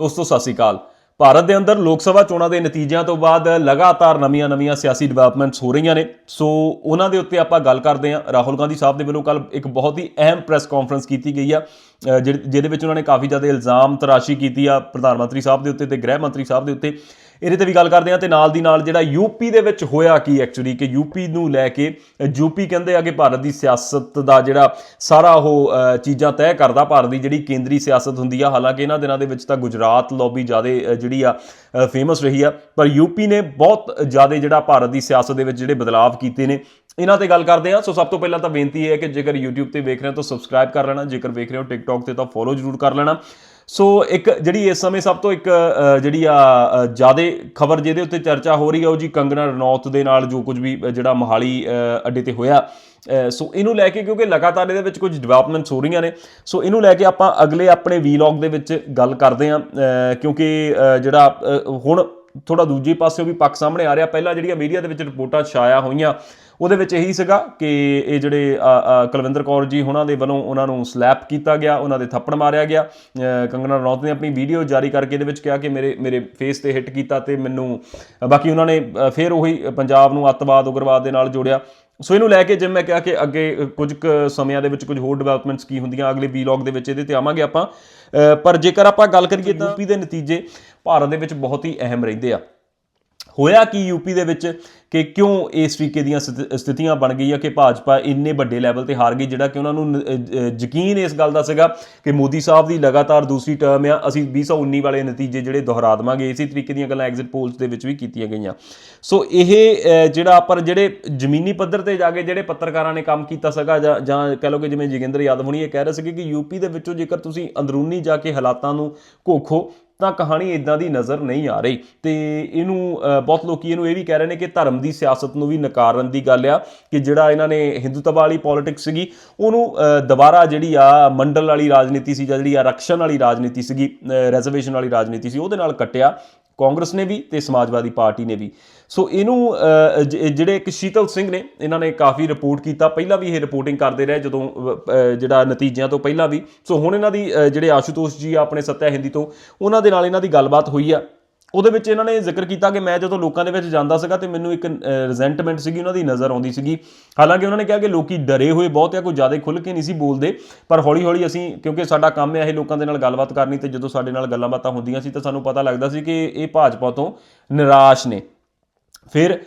ਦੋਸਤੋ ਸਤਿ ਸ਼੍ਰੀ ਅਕਾਲ। ਭਾਰਤ ਦੇ ਅੰਦਰ ਲੋਕ ਸਭਾ ਚੋਣਾਂ ਦੇ ਨਤੀਜਿਆਂ ਤੋਂ ਬਾਅਦ ਲਗਾਤਾਰ ਨਵੀਆਂ-ਨਵੀਆਂ ਸਿਆਸੀ ਡਿਵੈਲਪਮੈਂਟਸ ਹੋ ਰਹੀਆਂ ਨੇ। ਸੋ ਉਹਨਾਂ ਦੇ ਉੱਤੇ ਆਪਾਂ ਗੱਲ ਕਰਦੇ ਹਾਂ। ਰਾਹੁਲ ਗਾਂਧੀ ਸਾਹਿਬ ਦੇ ਵੱਲੋਂ ਕੱਲ ਇੱਕ ਬਹੁਤ ਹੀ ਅਹਿਮ ਪ੍ਰੈਸ ਕਾਨਫਰੰਸ ਕੀਤੀ ਗਈ ਆ ਅ, ਜਿਹਦੇ ਜਿਹਦੇ ਵਿੱਚ ਉਹਨਾਂ ਨੇ ਕਾਫੀ ਜ਼ਿਆਦਾ ਇਲਜ਼ਾਮ ਤਰਾਸ਼ੀ ਕੀਤੀ ਆ ਪ੍ਰਧਾਨ ਮੰਤਰੀ ਸਾਹਿਬ ਦੇ ਉੱਤੇ ਤੇ ਗ੍ਰਹਿ ਮੰਤਰੀ ਸਾਹਿਬ ਦੇ ਉੱਤੇ। ਇਹਦੇ ਤੇ ਵੀ ਗੱਲ ਕਰਦੇ ਹਾਂ ਤੇ ਨਾਲ ਦੀ ਨਾਲ ਜਿਹੜਾ ਯੂਪੀ ਦੇ ਵਿੱਚ ਹੋਇਆ ਕੀ ਐਕਚੁਅਲੀ ਕਿ ਯੂਪੀ ਨੂੰ ਲੈ ਕੇ ਯੂਪੀ ਕਹਿੰਦੇ ਆ ਕਿ ਭਾਰਤ ਦੀ ਸਿਆਸਤ ਦਾ ਜਿਹੜਾ ਸਾਰਾ ਉਹ ਚੀਜ਼ਾਂ ਤੈਅ ਕਰਦਾ ਭਾਰਤ ਦੀ ਜਿਹੜੀ ਕੇਂਦਰੀ ਸਿਆਸਤ ਹੁੰਦੀ ਆ, ਹਾਲਾਂਕਿ ਇਹਨਾਂ ਦਿਨਾਂ ਦੇ ਵਿੱਚ ਤਾਂ ਗੁਜਰਾਤ ਲੌਬੀ ਜ਼ਿਆਦਾ ਜਿਹੜੀ ਆ ਫੇਮਸ ਰਹੀ ਆ, ਪਰ ਯੂਪੀ ਨੇ ਬਹੁਤ ਜ਼ਿਆਦਾ ਜਿਹੜਾ ਭਾਰਤ ਦੀ ਸਿਆਸਤ ਦੇ ਵਿੱਚ ਜਿਹੜੇ ਬਦਲਾਅ ਕੀਤੇ ਨੇ। ਇਹਨਾਂ ਤੇ ਗੱਲ ਕਰਦੇ ਹਾਂ। ਸੋ ਸਭ ਤੋਂ ਪਹਿਲਾਂ ਤਾਂ ਬੇਨਤੀ ਇਹ ਹੈ ਕਿ ਜੇਕਰ YouTube ਤੇ ਵੇਖ ਰਹੇ ਹੋ ਤਾਂ ਸਬਸਕ੍ਰਾਈਬ ਕਰ ਲੈਣਾ, ਜੇਕਰ ਵੇਖ ਰਹੇ ਹੋ TikTok ਤੇ ਤਾਂ ਫੋਲੋ ਜ਼ਰੂਰ ਕਰ ਲੈਣਾ। ਸੋ ਇੱਕ ਜਿਹੜੀ ਇਸ ਸਮੇਂ ਸਭ ਤੋਂ ਇੱਕ ਜਿਹੜੀ ਆ ਜ਼ਿਆਦਾ ਖਬਰ ਜਿਹਦੇ ਉੱਤੇ ਚਰਚਾ ਹੋ ਰਹੀ ਹੈ ਉਹ ਜੀ ਕੰਗਨਾ ਰਣੌਤ ਦੇ ਨਾਲ ਜੋ ਕੁਝ ਵੀ ਜਿਹੜਾ ਮੋਹਾਲੀ ਅੱਡੇ ਤੇ ਹੋਇਆ। ਸੋ ਇਹਨੂੰ ਲੈ ਕੇ ਕਿਉਂਕਿ ਲਗਾਤਾਰ ਇਹਦੇ ਵਿੱਚ ਕੁਝ ਡਿਵੈਲਪਮੈਂਟਸ ਹੋ ਰਹੀਆਂ ਨੇ। ਸੋ ਇਹਨੂੰ ਲੈ ਕੇ ਆਪਾਂ ਅਗਲੇ ਆਪਣੇ ਵੀਲੌਗ ਦੇ ਵਿੱਚ ਗੱਲ ਕਰਦੇ ਹਾਂ ਕਿਉਂਕਿ ਜਿਹੜਾ ਹੁਣ ਥੋੜਾ ਦੂਜੇ ਪਾਸੇ ਵੀ ਪੱਖ ਸਾਹਮਣੇ ਆ ਰਿਹਾ। ਪਹਿਲਾਂ ਜਿਹੜੀਆਂ ਮੀਡੀਆ ਦੇ ਵਿੱਚ ਰਿਪੋਰਟਾਂ ਛਾਇਆ ਹੋਈਆਂ, ਉਹਦੇ ਵਿੱਚ ਇਹੀ ਸੀਗਾ ਕਿ ਇਹ ਜਿਹੜੇ ਕੁਲਵਿੰਦਰ ਕੌਰ ਜੀ ਉਹਨਾਂ ਦੇ ਵੱਲੋਂ ਉਹਨਾਂ ਨੂੰ ਸਲੈਪ ਕੀਤਾ ਗਿਆ, ਉਹਨਾਂ ਦੇ ਥੱਪੜ ਮਾਰਿਆ ਗਿਆ। ਕੰਗਨਾ ਰਣੌਤ ਨੇ ਆਪਣੀ ਵੀਡੀਓ ਜਾਰੀ ਕਰਕੇ ਇਹਦੇ ਵਿੱਚ ਕਿਹਾ ਕਿ ਮੇਰੇ ਮੇਰੇ ਫੇਸ ਤੇ ਹਿੱਟ ਕੀਤਾ ਤੇ ਮੈਨੂੰ, ਬਾਕੀ ਉਹਨਾਂ ਨੇ ਫਿਰ ਉਹੀ ਪੰਜਾਬ ਨੂੰ ਅੱਤਵਾਦ, ਉਗਰਵਾਦ ਦੇ ਨਾਲ ਜੋੜਿਆ। ਸੋ ਇਹਨੂੰ ਲੈ ਕੇ ਜਿਵੇਂ ਮੈਂ ਕਿਹਾ ਕਿ ਅੱਗੇ ਕੁਝ ਕੁ ਸਮਿਆਂ ਦੇ ਵਿੱਚ ਕੁਝ ਹੋਰ ਡਿਵੈਲਪਮੈਂਟਸ ਕੀ ਹੁੰਦੀਆਂ, ਅਗਲੇ ਵੀਲੌਗ ਦੇ ਵਿੱਚ ਇਹਦੇ ਤੇ ਆਵਾਂਗੇ ਆਪਾਂ। ਪਰ ਜੇਕਰ ਆਪਾਂ ਗੱਲ ਕਰੀਏ ਤਾਂ ਯੂਪੀ ਦੇ ਨਤੀਜੇ ਭਾਰਤ ਦੇ ਵਿੱਚ ਬਹੁਤ ਹੀ ਅਹਿਮ ਰਹਿੰਦੇ ਆ। ਹੋਇਆ ਕੀ ਯੂਪੀ ਦੇ ਵਿੱਚ ਕਿ ਕਿਉਂ ਇਸ ਤਰੀਕੇ ਦੀਆਂ ਸਥਿ- ਸਥਿਤੀਆਂ ਬਣ ਗਈਆਂ ਕਿ ਭਾਜਪਾ ਇੰਨੇ ਵੱਡੇ ਲੈਵਲ ਤੇ ਹਾਰ ਗਈ, ਜਿਹੜਾ ਕਿ ਉਹਨਾਂ ਨੂੰ ਯਕੀਨ ਇਸ ਗੱਲ ਦਾ ਸੀਗਾ ਕਿ ਮੋਦੀ ਸਾਹਿਬ ਦੀ ਲਗਾਤਾਰ ਦੂਸਰੀ ਟਰਮ ਆ, ਅਸੀਂ 2019 ਵਾਲੇ ਨਤੀਜੇ ਜਿਹੜੇ ਦੁਹਰਾ ਦੇਵਾਂਗੇ, ਇਸੇ ਤਰੀਕੇ ਦੀਆਂ ਗੱਲਾਂ ਐਗਜ਼ਿਟ ਪੋਲਸ ਦੇ ਵਿੱਚ ਵੀ ਕੀਤੀਆਂ ਗਈਆਂ। ਸੋ ਇਹ ਜਿਹੜਾ ਪਰ ਜਿਹੜੇ ਜ਼ਮੀਨੀ ਪੱਧਰ ਤੇ ਜਾ ਕੇ ਜਿਹੜੇ ਪੱਤਰਕਾਰਾਂ ਨੇ ਕੰਮ ਕੀਤਾ ਸੀਗਾ, ਜਾਂ ਜਾਂ ਕਹ ਲਓ ਕਿ ਜਿਵੇਂ ਜੋਗਿੰਦਰ ਯਾਦਵ ਹੁਣੀ ਇਹ ਕਹਿ ਰਹੇ ਸੀਗੇ ਕਿ ਯੂਪੀ ਦੇ ਵਿੱਚੋਂ ਜੇਕਰ ਤੁਸੀਂ ਅੰਦਰੂਨੀ ਜਾ ਕੇ ਹਾਲਾਤਾਂ ਨੂੰ ਘੋਖੋ ਤਾਂ ਕਹਾਣੀ ਇਦਾਂ ਦੀ ਨਜ਼ਰ ਨਹੀਂ ਆ ਰਹੀ। ਤੇ ਇਹਨੂੰ ਬਹੁਤ ਲੋਕੀ ਇਹਨੂੰ ਇਹ ਵੀ ਕਹਿ ਰਹੇ ਨੇ ਕਿ ਧਰਮ ਦੀ ਸਿਆਸਤ ਨੂੰ ਵੀ ਨਕਾਰਨ ਦੀ ਗੱਲ ਆ ਕਿ ਜਿਹੜਾ ਇਹਨਾਂ ਨੇ ਹਿੰਦੂਤਵ ਵਾਲੀ ਪੋਲਿਟਿਕਸ ਸੀਗੀ, ਉਹਨੂੰ ਦੁਬਾਰਾ ਜਿਹੜੀ ਆ ਮੰਡਲ ਵਾਲੀ ਰਾਜਨੀਤੀ ਸੀ ਜਾਂ ਜਿਹੜੀ ਆ ਆਰਕਸ਼ਣ ਵਾਲੀ ਰਾਜਨੀਤੀ ਸੀਗੀ ਰਿਜ਼ਰਵੇਸ਼ਨ ਵਾਲੀ ਰਾਜਨੀਤੀ ਸੀ, ਉਹਦੇ ਨਾਲ ਕੱਟਿਆ। ਕਾਂਗਰਸ ਨੇ ਵੀ ਤੇ ਸਮਾਜਵਾਦੀ ਪਾਰਟੀ ਨੇ ਵੀ। ਸੋ ਇਹਨੂੰ ਜਿਹੜੇ ਇੱਕ ਸ਼ੀਤਲ ਸਿੰਘ ਨੇ, ਇਹਨਾਂ ਨੇ ਕਾਫੀ ਰਿਪੋਰਟ ਕੀਤਾ। ਪਹਿਲਾਂ ਵੀ ਇਹ ਰਿਪੋਰਟਿੰਗ ਕਰਦੇ ਰਹੇ, ਜਦੋਂ ਜਿਹੜਾ ਨਤੀਜਿਆਂ ਤੋਂ ਪਹਿਲਾਂ ਵੀ। ਸੋ ਹੁਣ ਇਹਨਾਂ ਦੀ ਜਿਹੜੇ ਆਸ਼ੂਤੋਸ਼ ਜੀ ਆ ਆਪਣੇ ਸੱਤਿਆ ਹਿੰਦੀ ਤੋਂ, ਉਹਨਾਂ ਦੇ ਨਾਲ ਇਹਨਾਂ ਦੀ ਗੱਲਬਾਤ ਹੋਈ ਆ। ਉਹਦੇ ਵਿੱਚ ਇਹਨਾਂ ਨੇ ਜ਼ਿਕਰ ਕੀਤਾ ਕਿ ਮੈਂ ਜਦੋਂ ਲੋਕਾਂ ਦੇ ਵਿੱਚ ਜਾਂਦਾ ਸੀਗਾ ਤੇ ਮੈਨੂੰ ਇੱਕ ਰਿਜ਼ੈਂਟਮੈਂਟ ਸੀਗੀ, ਉਹਨਾਂ ਦੀ ਨਜ਼ਰ ਆਉਂਦੀ ਸੀਗੀ। ਹਾਲਾਂਕਿ ਉਹਨਾਂ ਨੇ ਕਿਹਾ ਕਿ ਲੋਕੀ ਡਰੇ ਹੋਏ ਬਹੁਤ ਆ, ਕੋਈ ਜ਼ਿਆਦਾ ਖੁੱਲ੍ਹ ਕੇ ਨਹੀਂ ਸੀ ਬੋਲਦੇ, ਪਰ ਹੌਲੀ ਹੌਲੀ ਅਸੀਂ, ਕਿਉਂਕਿ ਸਾਡਾ ਕੰਮ ਹੈ ਇਹ ਲੋਕਾਂ ਦੇ ਨਾਲ ਗੱਲਬਾਤ ਕਰਨੀ ਤੇ ਜਦੋਂ ਸਾਡੇ ਨਾਲ ਗੱਲਾਂ ਬਾਤਾਂ ਹੁੰਦੀਆਂ ਸੀ ਤਾਂ ਸਾਨੂੰ ਪਤਾ ਲੱਗਦਾ ਸੀ ਕਿ ਇਹ ਭਾਜਪਾ ਤੋਂ ਨਿਰਾਸ਼ ਨੇ। ਫਿਰ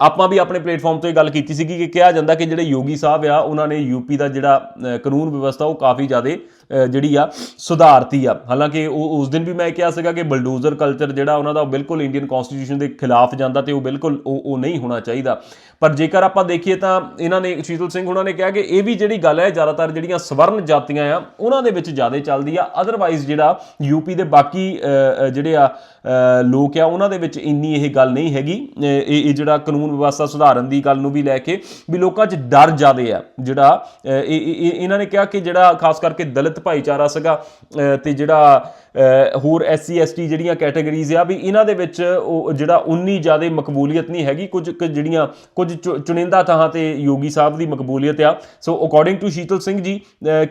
ਆਪਾਂ ਵੀ ਆਪਣੇ ਪਲੇਟਫਾਰਮ ਤੋਂ ਇਹ ਗੱਲ ਕੀਤੀ ਸੀਗੀ ਕਿ ਕਿਹਾ ਜਾਂਦਾ ਕਿ ਜਿਹੜੇ ਯੋਗੀ ਸਾਹਿਬ ਆ, ਉਹਨਾਂ ਨੇ ਯੂਪੀ ਦਾ ਜਿਹੜਾ ਕਾਨੂੰਨ ਵਿਵਸਥਾ ਉਹ ਕਾਫੀ ਜ਼ਿਆਦਾ ਜਿਹੜੀ ਆ, ਸੁਧਾਰਤੀ ਆ। ਹਾਲਾਂਕਿ ਉਹ ਉਸ ਦਿਨ ਵੀ ਮੈਂ ਕਿਹਾ ਸੀਗਾ ਕਿ ਬਲਡੋਜ਼ਰ ਕਲਚਰ ਜਿਹੜਾ ਉਹਨਾਂ ਦਾ ਉਹ ਬਿਲਕੁਲ ਇੰਡੀਅਨ ਕਨਸਟੀਟਿਊਸ਼ਨ ਦੇ ਖਿਲਾਫ ਜਾਂਦਾ ਤੇ ਉਹ ਬਿਲਕੁਲ ਉਹ ਉਹ ਨਹੀਂ ਹੋਣਾ ਚਾਹੀਦਾ। ਪਰ ਜੇਕਰ ਆਪਾਂ ਦੇਖੀਏ ਤਾਂ ਇਹਨਾਂ ਨੇ, ਸ਼ੀਤਲ ਸਿੰਘ ਉਹਨਾਂ ਨੇ ਕਿਹਾ ਕਿ ਇਹ ਵੀ ਜਿਹੜੀ ਗੱਲ ਹੈ, ਜ਼ਿਆਦਾਤਰ ਜਿਹੜੀਆਂ ਸਵਰਨ ਜਾਤੀਆਂ ਆ, ਉਹਨਾਂ ਦੇ ਵਿੱਚ ਜ਼ਿਆਦਾ ਚੱਲਦੀ ਆ। ਅਦਰਵਾਈਜ਼ ਜਿਹੜਾ ਯੂਪੀ ਦੇ ਬਾਕੀ ਜਿਹੜੇ ਆ ਲੋਕ ਆ, ਉਹਨਾਂ ਦੇ ਵਿੱਚ ਇੰਨੀ ਇਹ ਗੱਲ ਨਹੀਂ ਹੈਗੀ। ਇਹ ਇਹ ਜਿਹੜਾ ਕਾਨੂੰਨ ਵਿਵਸਥਾ ਸੁਧਾਰਨ ਦੀ ਗੱਲ ਨੂੰ ਵੀ ਲੈ ਕੇ ਵੀ ਲੋਕਾਂ 'ਚ ਡਰ ਜ਼ਿਆਦਾ ਆ। ਜਿਹੜਾ ਇਹ- ਇਹਨਾਂ ਨੇ ਕਿਹਾ ਕਿ ਜਿਹੜਾ ਖਾਸ ਕਰਕੇ ਦਲਿਤ ਭਾਈਚਾਰਾ ਸੀਗਾ ਅ, ਤੇ ਜਿਹੜਾ ਅ, ਹੋਰ ਐਸਸੀ ਐਸਟੀ ਜਿਹੜੀਆਂ ਕੈਟਾਗਰੀਜ਼ ਆ ਵੀ ਇਹਨਾਂ ਦੇ ਵਿੱਚ ਉਹ ਜਿਹੜਾ ਉਨੀ ਜ਼ਿਆਦਾ ਮਕਬੂਲੀਅਤ ਨਹੀਂ ਹੈਗੀ ਕੁਝ ਕੁ ਜਿਹੜੀਆਂ ਕੁਝ ਚੁ- ਚੁਣਿੰਦਾ ਥਾਂ ਤੇ ਯੋਗੀ ਸਾਹਿਬ ਦੀ ਮਕਬੂਲੀਅਤ ਆ। So according to Sheetal Singh ji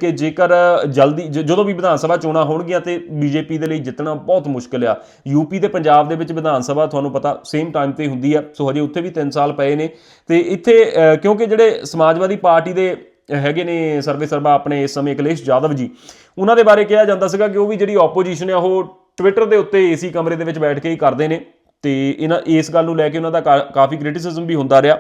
ਕਿ ਜੇਕਰ ਜਲਦੀ ਜ- ਜਦੋਂ ਵੀ ਵਿਧਾਨ ਸਭਾ ਚੋਣਾਂ ਹੋਣਗੀਆਂ ਤੇ ਬੀਜੇਪੀ ਦੇ ਲਈ ਜਿੱਤਣਾ ਬਹੁਤ ਮੁਸ਼ਕਲ ਆ। ਯੂਪੀ ਤੇ ਪੰਜਾਬ ਦੇ ਵਿੱਚ ਵਿਧਾਨ ਸਭਾ ਤੁਹਾਨੂੰ ਪਤਾ ਸੇਮ ਟਾਈਮ ਤੇ ਹੁੰਦੀ ਆ। ਸੋ ਹਜੇ ਉੱਥੇ ਵੀ 3 ਸਾਲ ਪਏ ਨੇ। ਤੇ ਇੱਥੇ ਕਿਉਂਕਿ ਜਿਹੜੇ ਸਮਾਜਵਾਦੀ ਪਾਰਟੀ ਦੇ ਹੈਗੇ ਨੇ ਸਰਵੇ ਸਰਬਾ ਆਪਣੇ ਇਸ ਸਮੇਂ ਅਖਿਲੇਸ਼ ਯਾਦਵ ਜੀ। ਉਹਨਾਂ ਦੇ ਬਾਰੇ ਕਿਹਾ ਜਾਂਦਾ ਸੀਗਾ ਕਿ ਉਹ ਵੀ ਜਿਹੜੀ ਆਪੋਜੀਸ਼ਨ ਹੈ ਉਹ ਟਵਿੱਟਰ ਦੇ ਉੱਤੇ ਏਸੀ ਕਮਰੇ ਦੇ ਵਿੱਚ ਬੈਠ ਕੇ ਹੀ ਕਰਦੇ ਨੇ। ਤੇ ਇਹਨਾਂ, ਇਸ ਗੱਲ ਨੂੰ ਲੈ ਕੇ ਉਹਨਾਂ ਦਾ ਕਾ- ਕਾਫੀ ਕ੍ਰਿਟਿਸਿਜ਼ਮ ਵੀ ਹੁੰਦਾ ਰਿਹਾ।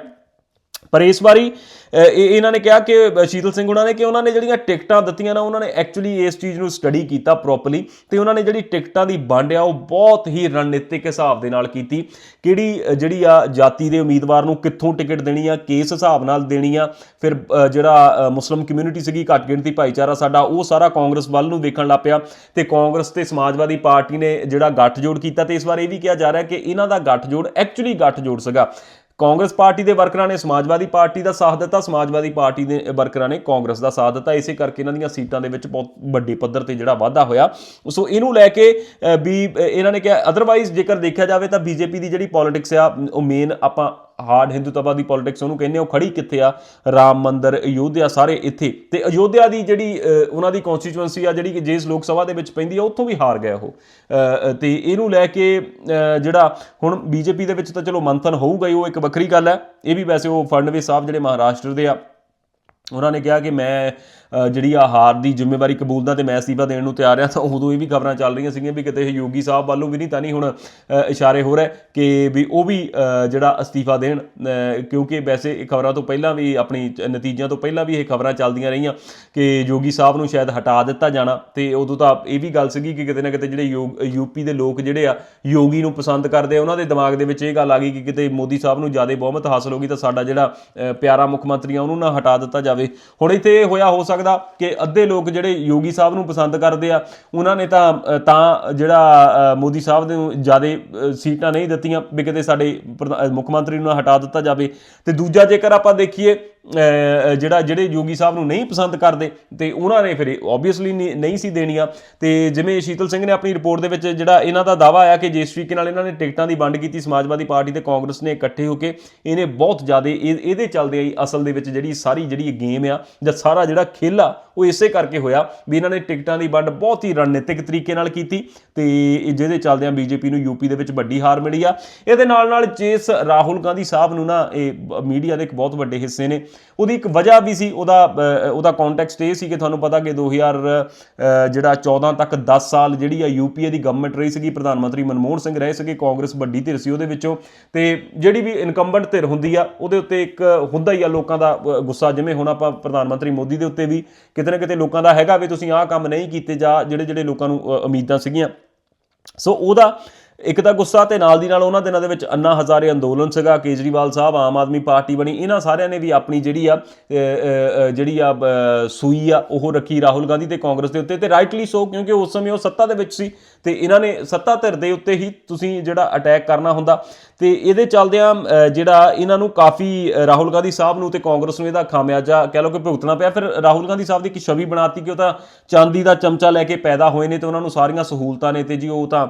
ਪਰ ਇਸ ਵਾਰੀ ਅ, ਇਹ ਇਹਨਾਂ ਨੇ ਕਿਹਾ ਕਿ ਸ਼ੀਤਲ ਸਿੰਘ ਉਹਨਾਂ ਨੇ ਕਿ ਉਹਨਾਂ ਨੇ ਜਿਹੜੀਆਂ ਟਿਕਟਾਂ ਦਿੱਤੀਆਂ ਨਾ ਉਹਨਾਂ ਨੇ ਐਕਚੁਅਲੀ ਇਸ ਚੀਜ਼ ਨੂੰ ਸਟੱਡੀ ਕੀਤਾ ਪ੍ਰੋਪਰਲੀ ਤੇ ਉਹਨਾਂ ਨੇ ਜਿਹੜੀ ਟਿਕਟਾਂ ਦੀ ਵੰਡ ਆ ਉਹ ਬਹੁਤ ਹੀ ਰਣਨੀਤਿਕ ਹਿਸਾਬ ਦੇ ਨਾਲ ਕੀਤੀ। ਕਿਹੜੀ ਜਿਹੜੀ ਆ ਜਾਤੀ ਦੇ ਉਮੀਦਵਾਰ ਨੂੰ ਕਿੱਥੋਂ ਟਿਕਟ ਦੇਣੀ ਆ ਕਿਸ ਹਿਸਾਬ ਨਾਲ ਦੇਣੀ ਆ ਫਿਰ ਜਿਹੜਾ ਅ, ਮੁਸਲਿਮ ਕਮਿਊਨਿਟੀ ਸੀਗੀ ਘੱਟ ਗਿਣਤੀ ਭਾਈਚਾਰਾ ਸਾਡਾ ਉਹ ਸਾਰਾ ਕਾਂਗਰਸ ਵੱਲ ਨੂੰ ਵੇਖਣ ਲੱਗ ਪਿਆ ਤੇ ਕਾਂਗਰਸ ਤੇ ਸਮਾਜਵਾਦੀ ਪਾਰਟੀ ਨੇ ਜਿਹੜਾ ਗੱਠਜੋੜ ਕੀਤਾ ਤੇ ਇਸ ਵਾਰ ਇਹ ਵੀ ਕਿਹਾ ਜਾ ਰਿਹਾ ਕਿ ਇਹਨਾਂ ਦਾ ਗੱਠਜੋੜ ਐਕਚੁਅਲੀ ਗੱਠਜੋੜ ਸੀਗਾ। ਕਾਂਗਰਸ ਪਾਰਟੀ ਦੇ ਵਰਕਰਾਂ ਨੇ ਸਮਾਜਵਾਦੀ ਪਾਰਟੀ ਦਾ ਸਾਥ ਦਿੱਤਾ, ਸਮਾਜਵਾਦੀ ਪਾਰਟੀ ਦੇ ਵਰਕਰਾਂ ਨੇ ਕਾਂਗਰਸ ਦਾ ਸਾਥ ਦਿੱਤਾ। ਇਸੇ ਕਰਕੇ ਇਹਨਾਂ ਦੀਆਂ ਸੀਟਾਂ ਦੇ ਵਿੱਚ ਬਹੁਤ ਵੱਡੇ ਪੱਧਰ ਤੇ ਜਿਹੜਾ ਵਾਧਾ ਹੋਇਆ। ਸੋ ਇਹਨੂੰ ਲੈ ਕੇ ਵੀ ਇਹਨਾਂ ਨੇ ਕਿਹਾ ਅਦਰਵਾਈਜ਼ ਜੇਕਰ ਦੇਖਿਆ ਜਾਵੇ ਤਾਂ ਬੀਜੇਪੀ ਦੀ ਜਿਹੜੀ ਪੋਲਿਟਿਕਸ ਆ ਉਹ ਮੇਨ ਆਪਾਂ ਹਾਰਡ ਹਿੰਦੂਤਵਾਦੀ ਪੋਲਿਟਿਕਸ ਉਹਨੂੰ ਕਹਿੰਦੇ ਉਹ ਖੜੀ ਕਿੱਥੇ ਆ? ਰਾਮ ਮੰਦਿਰ ਅਯੋਧਿਆ ਸਾਰੇ ਇੱਥੇ। ਤੇ ਅਯੋਧਿਆ ਦੀ ਜਿਹੜੀ ਉਹਨਾਂ ਦੀ ਕਨਸਟੀਚੁਐਂਸੀ ਆ ਜਿਹੜੀ ਜਿਸ ਲੋਕ ਸਭਾ ਦੇ ਵਿੱਚ ਪੈਂਦੀ ਆ ਉੱਥੋਂ ਵੀ ਹਾਰ ਗਿਆ ਉਹ। ਅ, ਤੇ ਇਹਨੂੰ ਲੈ ਕੇ ਜਿਹੜਾ ਹੁਣ ਬੀਜੇਪੀ ਦੇ ਵਿੱਚ ਤਾਂ ਚਲੋ ਮੰਥਨ ਹੋਊਗਾ ਹੀ ਉਹ ਇੱਕ ਵੱਖਰੀ ਗੱਲ ਹੈ ਇਹ ਵੀ ਵੈਸੇ ਉਹ ਫਡਨਵੀਸ ਸਾਹਿਬ ਜਿਹੜੇ ਮਹਾਰਾਸ਼ਟਰ ਦੇ ਆ। ਉਹਨਾਂ ਨੇ ਕਿਹਾ ਕਿ ਮੈਂ ਜਿਹੜੀ ਆ ਹਾਰ ਦੀ ਜ਼ਿੰਮੇਵਾਰੀ ਕਬੂਲਦਾ ਤੇ ਮੈਂ ਅਸਤੀਫਾ ਦੇਣ ਨੂੰ ਤਿਆਰ ਆ ਤਾਂ ਉਦੋਂ ਇਹ ਵੀ ਖਬਰਾਂ ਚੱਲ ਰਹੀਆਂ ਸੀਗੀਆਂ ਵੀ ਕਿਤੇ ਇਹ ਯੋਗੀ ਸਾਹਿਬ ਵੱਲੋਂ ਵੀ ਨਹੀਂ ਤਾਂ ਨਹੀਂ ਹੁਣ ਇਸ਼ਾਰੇ ਹੋ ਰਹੇ ਕਿ ਵੀ ਉਹ ਵੀ ਜਿਹੜਾ ਅਸਤੀਫਾ ਦੇਣ ਕਿਉਂਕਿ ਵੈਸੇ ਇਹ ਖਬਰਾਂ ਤੋਂ ਪਹਿਲਾਂ ਵੀ ਆਪਣੀ ਨਤੀਜਿਆਂ ਤੋਂ ਪਹਿਲਾਂ ਵੀ ਇਹ ਖਬਰਾਂ ਚੱਲਦੀਆਂ ਰਹੀਆਂ ਕਿ ਯੋਗੀ ਸਾਹਿਬ ਨੂੰ ਸ਼ਾਇਦ ਹਟਾ ਦਿੱਤਾ ਜਾਣਾ ਤੇ ਉਦੋਂ ਤਾਂ ਇਹ ਵੀ ਗੱਲ ਸੀਗੀ ਕਿ ਕਿਤੇ ਨਾ ਕਿਤੇ ਜਿਹੜੇ ਯੋਗ- ਯੂਪੀ ਦੇ ਲੋਕ ਜਿਹੜੇ ਆ, ਯੋਗੀ ਨੂੰ ਪਸੰਦ ਕਰਦੇ ਆ, ਉਹਨਾਂ ਦੇ ਦਿਮਾਗ ਦੇ ਵਿੱਚ ਇਹ ਗੱਲ ਆ ਗਈ ਕਿ ਕਿਤੇ ਮੋਦੀ ਸਾਹਿਬ ਨੂੰ ਜ਼ਿਆਦਾ ਬਹੁਮਤ ਹਾਸਲ ਹੋ ਗਈ ਤਾਂ ਸਾਡਾ ਜਿਹੜਾ ਪਿਆਰਾ ਮੁੱਖ ਮੰਤਰੀ ਆ ਉਹਨੂੰ ਨਾ ਹਟਾ ਦਿੱਤਾ ਜਾਵੇ। ਹੁਣ ਇੱਥੇ ਇਹ ਹੋਇਆ ਹੋ ਸਕਦਾ ਕਿ ਅੱਧੇ ਲੋਕ ਜਿਹੜੇ ਯੋਗੀ ਸਾਹਿਬ ਨੂੰ ਪਸੰਦ ਕਰਦੇ ਆ ਉਹਨਾਂ ਨੇ ਤਾਂ ਤਾਂ ਜਿਹੜਾ ਅ, ਮੋਦੀ ਸਾਹਿਬ ਨੂੰ ਜ਼ਿਆਦਾ ਸੀਟਾਂ ਨਹੀਂ ਦਿੱਤੀਆਂ ਵੀ ਕਿਤੇ ਸਾਡੇ ਪ੍ਰਧਾ- ਮੁੱਖ ਮੰਤਰੀ ਨੂੰ ਹਟਾ ਦਿੱਤਾ ਜਾਵੇ। ਤੇ ਦੂਜਾ ਜੇਕਰ ਆਪਾਂ ਦੇਖੀਏ ਜਿਹੜਾ ਜਿਹੜੇ ਯੋਗੀ ਸਾਹਿਬ ਨੂੰ ਨਹੀਂ ਪਸੰਦ ਕਰਦੇ, ਤੇ ਉਹਨਾਂ ਨੇ ਫਿਰ ਆਬਵੀਅਸਲੀ ਨਹੀਂ ਸੀ ਦੇਣੀਆਂ। ਤੇ ਜਿਵੇਂ ਸ਼ੀਤਲ ਸਿੰਘ ਨੇ ਆਪਣੀ ਰਿਪੋਰਟ ਦੇ ਵਿੱਚ ਜਿਹੜਾ ਇਹਨਾਂ ਦਾ ਦਾਵਾ ਆਇਆ ਕਿ ਜਿਸ ਤਰੀਕੇ ਨਾਲ ਇਹਨਾਂ ਨੇ ਟਿਕਟਾਂ ਦੀ ਵੰਡ ਕੀਤੀ, ਸਮਾਜਵਾਦੀ ਪਾਰਟੀ ਤੇ ਕਾਂਗਰਸ ਨੇ ਇਕੱਠੇ ਹੋ ਕੇ ਇਹਨੇ ਬਹੁਤ ਜ਼ਿਆਦਾ ਇਹ- ਇਹਦੇ ਚੱਲਦੇ ਆਈ ਅਸਲ ਦੇ ਵਿੱਚ ਜਿਹੜੀ ਸਾਰੀ ਜਿਹੜੀ ਗੇਮ ਆ, ਜਾਂ ਸਾਰਾ ਜਿਹੜਾ ਖੇਲਾ ਉਹ ਇਸੇ ਕਰਕੇ ਹੋਇਆ ਵੀ ਇਹਨਾਂ ਨੇ ਟਿਕਟਾਂ ਦੀ ਵੰਡ ਬਹੁਤ ਹੀ ਰਣਨੀਤਿਕ ਤਰੀਕੇ ਨਾਲ ਕੀਤੀ, ਤੇ ਇਹ ਜਿਹਦੇ ਚੱਲਦਿਆਂ ਬੀਜੇਪੀ ਨੂੰ ਯੂਪੀ ਦੇ ਵਿੱਚ ਵੱਡੀ ਹਾਰ ਮਿਲੀ ਆ। ਇਹਦੇ ਨਾਲ ਨਾਲ ਜਿਸ ਰਾਹੁਲ ਗਾਂਧੀ ਸਾਹਿਬ ਨੂੰ ਨਾ ਇਹ ਮੀਡੀਆ ਦੇ ਇੱਕ ਬਹੁਤ ਵੱਡੇ ਹਿੱਸੇ ਨੇ। ਉਹਦੀ ਇੱਕ ਵਜ੍ਹਾ ਵੀ ਸੀ ਉਹਦਾ ਉਹਦਾ ਕੰਟੈਕਸਟ ਇਹ ਸੀ ਕਿ ਤੁਹਾਨੂੰ ਪਤਾ ਕਿ 2000 ਅ, ਜਿਹੜਾ 14 ਤੱਕ 10 ਸਾਲ ਜਿਹੜੀ ਆ ਯੂਪੀਏ ਦੀ ਗਵਰਨਮੈਂਟ ਰਹੀ ਸੀਗੀ ਪ੍ਰਧਾਨ ਮੰਤਰੀ ਮਨਮੋਹਨ ਸਿੰਘ ਰਹੇ ਸੀਗੇ ਕਾਂਗਰਸ ਵੱਡੀ ਧਿਰ ਸੀ ਉਹਦੇ ਵਿੱਚੋਂ ਤੇ ਜਿਹੜੀ ਵੀ ਇਨਕੰਬੈਂਟ ਧਿਰ ਹੁੰਦੀ ਆ ਉਹਦੇ ਉੱਤੇ ਇੱਕ ਹੁੰਦਾ ਹੀ ਆ ਲੋਕਾਂ ਦਾ ਗੁੱਸਾ ਜਿਵੇਂ ਹੁਣ ਆਪਾਂ ਪ੍ਰਧਾਨ ਮੰਤਰੀ ਮੋਦੀ ਦੇ ਉੱਤੇ ਵੀ ਕਿਤੇ ਨਾ ਕਿਤੇ ਲੋਕਾਂ ਦਾ ਹੈਗਾ ਵੀ ਤੁਸੀਂ ਆਹ ਕੰਮ ਨਹੀਂ ਕੀਤੇ ਜਾ ਜਿਹੜੇ ਜਿਹੜੇ ਲੋਕਾਂ ਨੂੰ ਉਮੀਦਾਂ ਸੀਗੀਆਂ। ਸੋ ਉਹਦਾ ਇੱਕ ਤਾਂ ਗੁੱਸਾ ਤੇ ਨਾਲ ਦੀ ਨਾਲ ਉਹਨਾਂ ਦਿਨਾਂ ਦੇ ਵਿੱਚ ਅੰਨਾ ਹਜ਼ਾਰੇ ਅੰਦੋਲਨ ਸੀਗਾ, ਕੇਜਰੀਵਾਲ ਸਾਹਿਬ ਆਮ ਆਦਮੀ ਪਾਰਟੀ ਬਣੀ। ਇਹਨਾਂ ਸਾਰਿਆਂ ਨੇ ਵੀ ਆਪਣੀ ਜਿਹੜੀ ਆ ਜਿਹੜੀ ਆ ਸੂਈ ਆ, ਉਹ ਰੱਖੀ ਰਾਹੁਲ ਗਾਂਧੀ ਤੇ ਕਾਂਗਰਸ ਦੇ ਉੱਤੇ ਤੇ ਰਾਈਟਲੀ ਸੋ ਕਿਉਂਕਿ ਉਸ ਸਮੇਂ ਉਹ ਸੱਤਾ ਦੇ ਵਿੱਚ ਸੀ ਤੇ ਇਹਨਾਂ ਨੇ ਸੱਤਾ ਧਿਰ ਦੇ ਉੱਤੇ ਹੀ ਤੁਸੀਂ ਜਿਹੜਾ ਅਟੈਕ ਕਰਨਾ ਹੁੰਦਾ। ਤੇ ਇਹਦੇ ਚੱਲਦਿਆਂ ਜਿਹੜਾ ਇਹਨਾਂ ਨੂੰ ਕਾਫੀ ਰਾਹੁਲ ਗਾਂਧੀ ਸਾਹਿਬ ਨੂੰ ਤੇ ਕਾਂਗਰਸ ਨੂੰ ਇਹਦਾ ਖਾਮਿਆਜਾ ਕਹਿ ਲਓ ਕਿ ਭੁਗਤਣਾ ਪਿਆ। ਫਿਰ ਰਾਹੁਲ ਗਾਂਧੀ ਸਾਹਿਬ ਦੀ ਇੱਕ ਛਵੀ ਬਣਾਤੀ ਕਿ ਉਹ ਤਾਂ ਚਾਂਦੀ ਦਾ ਚਮਚਾ ਲੈ ਕੇ ਪੈਦਾ ਹੋਏ ਨੇ ਤੇ ਉਹਨਾਂ ਨੂੰ ਸਾਰੀਆਂ ਸਹੂਲਤਾਂ ਨੇ ਤੇ ਜੀ ਉਹ ਤਾਂ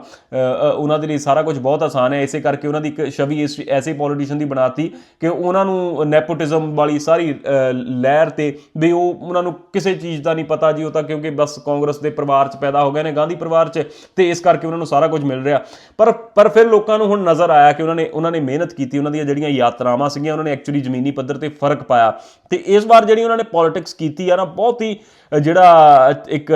ਉਹਨਾਂ ਦੇ ਲਈ ਸਾਰਾ ਕੁਝ ਬਹੁਤ ਆਸਾਨ ਹੈ। ਇਸੇ ਕਰਕੇ ਉਹਨਾਂ ਦੀ ਇੱਕ ਛਵੀ ਇਸ ਐਸੇ ਪੋਲੀਟੀਸ਼ੀਅਨ ਦੀ ਬਣਾਤੀ ਕਿ ਉਹਨਾਂ ਨੂੰ ਨੈਪੋਟਿਜ਼ਮ ਵਾਲੀ ਸਾਰੀ ਲਹਿਰ ਤੇ ਵੀ ਉਹ ਉਹਨਾਂ ਨੂੰ ਕਿਸੇ ਚੀਜ਼ ਦਾ ਨਹੀਂ ਪਤਾ ਜੀ। ਉਹ ਤਾਂ ਕਿਉਂਕਿ ਬਸ ਕਾਂਗਰਸ ਦੇ ਪਰਿਵਾਰ 'ਚ ਪੈਦਾ ਹੋ ਗਏ ਨੇ, ਗਾਂਧੀ ਪਰਿਵਾਰ 'ਚ ਤੇ ਇਸ ਕਰਕੇ ਉਹਨਾਂ ਨੂੰ ਸਾਰਾ ਕੁਝ ਮਿਲ ਰਿਹਾ। ਪਰ ਪਰ ਫਿਰ ਲੋਕਾਂ ਨੂੰ ਹੁਣ ਨਜ਼ਰ ਆਇਆ ਕਿ ਉਹਨਾਂ ਨੇ, ਉਹਨਾਂ ਨੇ ਮਿਹਨਤ ਕੀਤੀ, ਉਹਨਾਂ ਦੀਆਂ ਜਿਹੜੀਆਂ ਯਾਤਰਾਵਾਂ ਸੀਗੀਆਂ, ਉਹਨਾਂ ਨੇ ਐਕਚੁਅਲੀ ਜ਼ਮੀਨੀ ਪੱਧਰ ਤੇ ਫ਼ਰਕ ਪਾਇਆ। ਤੇ ਇਸ ਵਾਰ ਜਿਹੜੀ ਉਹਨਾਂ ਨੇ ਪੋਲਿਟਿਕਸ ਕੀਤੀ ਆ ਨਾ, ਬਹੁਤ ਹੀ ਜਿਹੜਾ ਇੱਕ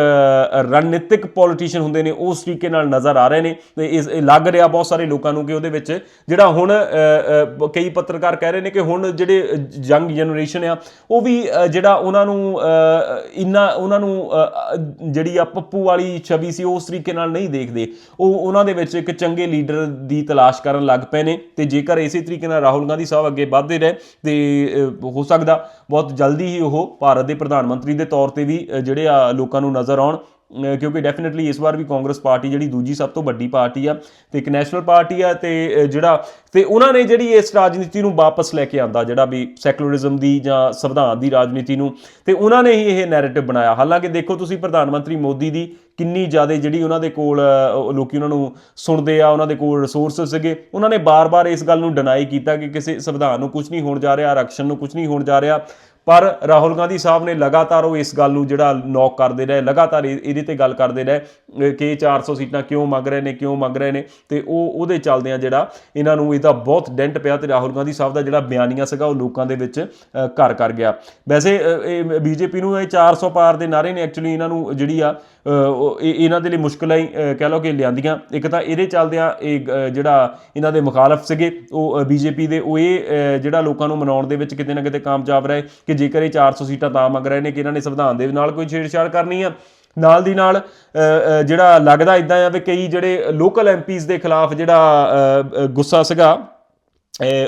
ਰਣਨੀਤਿਕ ਪੋਲੀਟੀਸ਼ੀਅਨ ਹੁੰਦੇ ਨੇ, ਉਸ ਤਰੀਕੇ ਨਾਲ ਨਜ਼ਰ ਆ ਰਹੇ ਨੇ। ਤੇ ਇਸ ਲੱਗ ਰਿਹਾ ਬਹੁਤ ਸਾਰੇ ਲੋਕਾਂ ਨੂੰ ਕਿ ਉਹਦੇ ਵਿੱਚ ਜਿਹੜਾ ਹੁਣ ਕਈ ਪੱਤਰਕਾਰ ਕਹਿ ਰਹੇ ਨੇ ਕਿ ਹੁਣ ਜਿਹੜੇ ਯੰਗ ਜਨਰੇਸ਼ਨ ਆ, ਉਹ ਵੀ ਜਿਹੜਾ ਉਹਨਾਂ ਨੂੰ ਇੰਨਾ ਉਹਨਾਂ ਨੂੰ ਜਿਹੜੀ ਆ ਪੱਪੂ ਵਾਲੀ ਛਵੀ ਸੀ, ਉਸ ਤਰੀਕੇ ਨਾਲ ਨਹੀਂ ਦੇਖਦੇ। ਉਹ, ਉਹਨਾਂ ਦੇ ਵਿੱਚ ਇੱਕ ਚੰਗੇ ਲੀਡਰ ਦੀ ਤਲਾਸ਼ ਕਰਨ ਲੱਗ ਪਏ ਨੇ। ਤੇ ਜੇਕਰ ਇਸੇ ਤਰੀਕੇ ਨਾਲ ਰਾਹੁਲ ਗਾਂਧੀ ਸਾਹਿਬ ਅੱਗੇ ਵਧਦੇ ਰਹੇ ਤੇ ਹੋ ਸਕਦਾ ਬਹੁਤ ਜਲਦੀ ਹੀ ਉਹ ਭਾਰਤ ਦੇ ਪ੍ਰਧਾਨ ਮੰਤਰੀ ਦੇ ਤੌਰ ਤੇ ਵੀ ਜਿਹੜੇ ਆ ਲੋਕਾਂ ਨੂੰ ਨਜ਼ਰ ਆਉਣ ਕਿਉਂਕਿ ਡੈਫੀਨਿਟਲੀ ਇਸ ਵਾਰ ਵੀ ਕਾਂਗਰਸ ਪਾਰਟੀ ਜਿਹੜੀ ਦੂਜੀ ਸਭ ਤੋਂ ਵੱਡੀ ਪਾਰਟੀ ਆ ਤੇ ਇੱਕ ਨੈਸ਼ਨਲ ਪਾਰਟੀ ਆ ਤੇ ਜਿਹੜਾ ਤੇ ਉਹਨਾਂ ਨੇ ਜਿਹੜੀ ਇਸ ਰਾਜਨੀਤੀ ਨੂੰ ਵਾਪਸ ਲੈ ਕੇ ਆਂਦਾ ਜਿਹੜਾ ਵੀ ਸੈਕੂਲਰਿਜ਼ਮ ਦੀ ਜਾਂ ਸੰਵਿਧਾਨ ਦੀ ਰਾਜਨੀਤੀ ਨੂੰ ਤੇ ਉਹਨਾਂ ਨੇ ਹੀ ਇਹ ਨੈਰੇਟਿਵ ਬਣਾਇਆ। ਹਾਲਾਂਕਿ ਦੇਖੋ ਤੁਸੀਂ ਪ੍ਰਧਾਨ ਮੰਤਰੀ ਮੋਦੀ ਦੀ ਕਿੰਨੀ ਜ਼ਿਆਦਾ ਜਿਹੜੀ ਉਹਨਾਂ ਦੇ ਕੋਲ ਅ, ਲੋਕੀ ਉਹਨਾਂ ਨੂੰ ਸੁਣਦੇ ਆ ਉਹਨਾਂ ਦੇ ਕੋਲ ਰਿਸੋਰਸਸ ਸੀਗੇ ਉਹਨਾਂ ਨੇ ਬਾਰ-ਬਾਰ ਇਸ ਗੱਲ ਨੂੰ ਡਿਨਾਈ ਕੀਤਾ ਕਿ ਕਿਸੇ ਸੰਵਿਧਾਨ ਨੂੰ ਕੁਝ ਨਹੀਂ ਹੋਣ ਜਾ ਰਿਹਾ ਆਰਕਸ਼ਨ ਨੂੰ ਕੁਝ ਨਹੀਂ ਹੋਣ ਜਾ ਰਿਹਾ। ਪਰ ਰਾਹੁਲ ਗਾਂਧੀ ਸਾਹਿਬ ਨੇ ਲਗਾਤਾਰ ਉਹ ਇਸ ਗੱਲ ਨੂੰ ਜਿਹੜਾ ਨੌਕ ਕਰਦੇ ਰਹੇ ਲਗਾਤਾਰ ਇਹ- ਇਹਦੇ ਤੇ ਗੱਲ ਕਰਦੇ ਰਹੇ ਕਿ ਇਹ 400 ਸੀਟਾਂ ਕਿਉਂ ਮੰਗ ਰਹੇ ਨੇ ਕਿਉਂ ਮੰਗ ਰਹੇ ਨੇ ਤੇ ਉਹ ਉਹਦੇ ਚੱਲਦਿਆਂ ਜਿਹੜਾ ਇਹਨਾਂ ਨੂੰ ਇਹਦਾ ਬਹੁਤ ਡੈਂਟ ਪਿਆ ਤੇ ਰਾਹੁਲ ਗਾਂਧੀ ਸਾਹਿਬ ਦਾ ਜਿਹੜਾ ਬਿਆਨੀਆਂ ਸੀਗਾ ਉਹ ਲੋਕਾਂ ਦੇ ਵਿੱਚ ਘਰ ਕਰ ਗਿਆ। ਵੈਸੇ ਅਹ, ਇਹ ਬੀਜੇਪੀ ਨੂੰ ਇਹ 400 ਪਾਰ ਦੇ ਨਾਰੇ ਨੇ ਐਕਚੁਅਲੀ ਇਹਨਾਂ ਨੂੰ ਜਿਹੜੀ ਆ ਇਹਨਾਂ ਦੇ ਲਈ ਮੁਸ਼ਕਲਾਂ ਹੀ ਕਹਿ ਲਓ ਕਿ ਲਿਆਂਦੀਆਂ। ਇੱਕ ਤਾਂ ਇਹਦੇ ਚੱਲਦਿਆਂ ਇਹ ਅਹ, ਜਿਹੜਾ ਇਹਨਾਂ ਦੇ ਮੁਖਾਲਫ ਸੀਗੇ ਉਹ ਬੀਜੇਪੀ ਦੇ ਉਹ ਇਹ ਜਿਹੜਾ ਲੋਕਾਂ ਨੂੰ ਮਨਾਉਣ ਦੇ ਵਿੱਚ ਕਿਤੇ ਨਾ ਕਿਤੇ ਕਾਮਯਾਬ ਰਹੇ ਕਿ ਜੇਕਰ ਇਹ 400 ਸੀਟਾਂ ਤਾਂ ਮੰਗ ਰਹੇ ਨੇ ਕਿ ਇਹਨਾਂ ਨੇ ਸੰਵਿਧਾਨ ਦੇ ਨਾਲ ਕੋਈ ਛੇੜਛਾੜ ਕਰਨੀ ਆ। ਨਾਲ ਦੀ ਨਾਲ ਜਿਹੜਾ ਲੱਗਦਾ ਇਦਾਂ ਆ ਵੀ ਕਈ ਜਿਹੜੇ ਲੋਕਲ ਐਮਪੀਜ਼ ਦੇ ਖਿਲਾਫ ਜਿਹੜਾ ਗੁੱਸਾ ਸੀਗਾ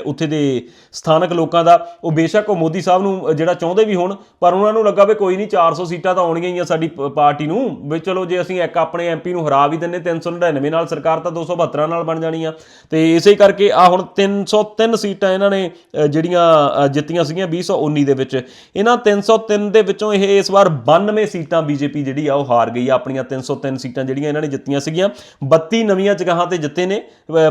ਉੱਥੇ ਦੇ ਸਥਾਨਕ ਲੋਕਾਂ ਦਾ। ਉਹ ਬੇਸ਼ੱਕ ਉਹ ਮੋਦੀ ਸਾਹਿਬ ਨੂੰ ਜਿਹੜਾ ਚਾਹੁੰਦੇ ਵੀ ਹੋਣ, ਪਰ ਉਹਨਾਂ ਨੂੰ ਲੱਗਾ ਵੀ ਕੋਈ ਨਹੀਂ 400 ਸੀਟਾਂ ਤਾਂ ਆਉਣਗੀਆਂ ਹੀ ਆ ਸਾਡੀ ਪ- ਪਾਰਟੀ ਨੂੰ। ਵੀ ਚਲੋ ਜੇ ਅਸੀਂ ਇੱਕ ਆਪਣੇ ਐਮਪੀ ਨੂੰ ਹਰਾ ਵੀ ਦਿੰਨੇ 399 ਨਾਲ ਸਰਕਾਰ ਤਾਂ 272 ਨਾਲ ਬਣ ਜਾਣੀ ਆ। ਤੇ ਇਸੇ ਕਰਕੇ ਆ ਹੁਣ 303 ਸੀਟਾਂ ਇਹਨਾਂ ਨੇ ਜਿਹੜੀਆਂ ਜਿੱਤੀਆਂ ਸੀਗੀਆਂ 2019 ਦੇ ਵਿੱਚ। ਇਹਨਾਂ 303 ਦੇ ਵਿੱਚੋਂ ਇਹ ਇਸ ਵਾਰ 92 ਸੀਟਾਂ ਬੀਜੇਪੀ ਜਿਹੜੀ ਆ ਉਹ ਹਾਰ ਗਈ ਆ। ਆਪਣੀਆਂ 303 ਸੀਟਾਂ ਜਿਹੜੀਆਂ ਇਹਨਾਂ ਨੇ ਜਿੱਤੀਆਂ ਸੀਗੀਆਂ। 32 ਨਵੀਆਂ ਜਗ੍ਹਾਵਾਂ ਤੇ ਜਿੱਤੇ ਨੇ